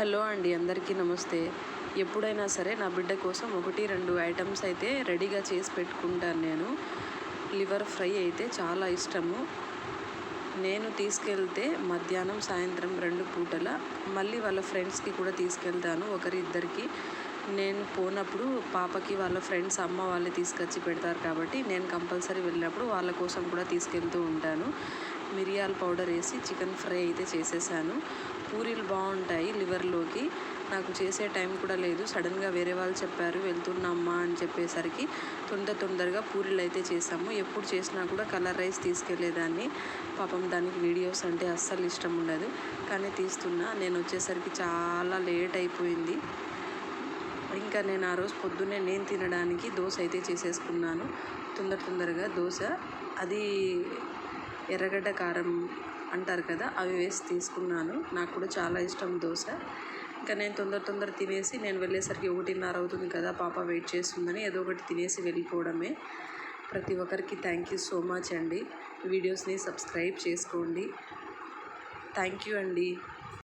Hello అండి అందరికీ నమస్తే. ఎప్పుడైనా సరే నా బిడ్డ కోసం ఒకటి రెండు ఐటమ్స్ అయితే రెడీగా చేసి పెట్టుకుంటాను నేను. లివర్ ఫ్రై అయితే చాలా ఇష్టము. నేను తీసుకెళ్తే మధ్యాహ్నం సాయంత్రం రెండు పూటల. మళ్ళీ వాళ్ళ ఫ్రెండ్స్కి కూడా తీసుకెళ్తాను ఒకరిద్దరికి. నేను పోనప్పుడు పాపకి వాళ్ళ ఫ్రెండ్స్ అమ్మ వాళ్ళే తీసుకొచ్చి పెడతారు కాబట్టి నేను కంపల్సరీ వెళ్ళినప్పుడు వాళ్ళ కోసం కూడా తీసుకెళ్తూ ఉంటాను. మిరియాల పౌడర్ వేసి చికెన్ ఫ్రై అయితే చేసేసాను. పూరీలు బాగుంటాయి లివర్లోకి నాకు చేసే టైం కూడా లేదు. సడన్గా వేరే వాళ్ళు చెప్పారు వెళ్తున్నామ్మా అని చెప్పేసరికి తొందర తొందరగా పూరీలు అయితే చేసాము. ఎప్పుడు చేసినా కూడా కలర్ రైస్ తీసుకెళ్ళేదాన్ని. పాపం దానికి వీడియోస్ అంటే అస్సలు ఇష్టం ఉండదు. కానీ తీస్తున్నా. నేను వచ్చేసరికి చాలా లేట్ అయిపోయింది. ఇంకా నేను ఆ రోజు పొద్దున్నే నేను తినడానికి దోశ అయితే చేసేసుకున్నాను. తొందర తొందరగా దోశ అది ఎర్రగడ్డ కారం అంటారు కదా అవి వేసి తీసుకున్నాను. నాకు కూడా చాలా ఇష్టం దోశ. ఇంకా నేను తొందర తొందర తినేసి నేను వెళ్ళేసరికి ఒకటిన్నర అవుతుంది కదా పాప వెయిట్ చేస్తుందని ఏదో ఒకటి తినేసి వెళ్ళిపోవడమే. ప్రతి ఒక్కరికి థ్యాంక్ యూ సో మచ్ అండి. వీడియోస్ని సబ్స్క్రైబ్ చేసుకోండి. థ్యాంక్ యూ అండి.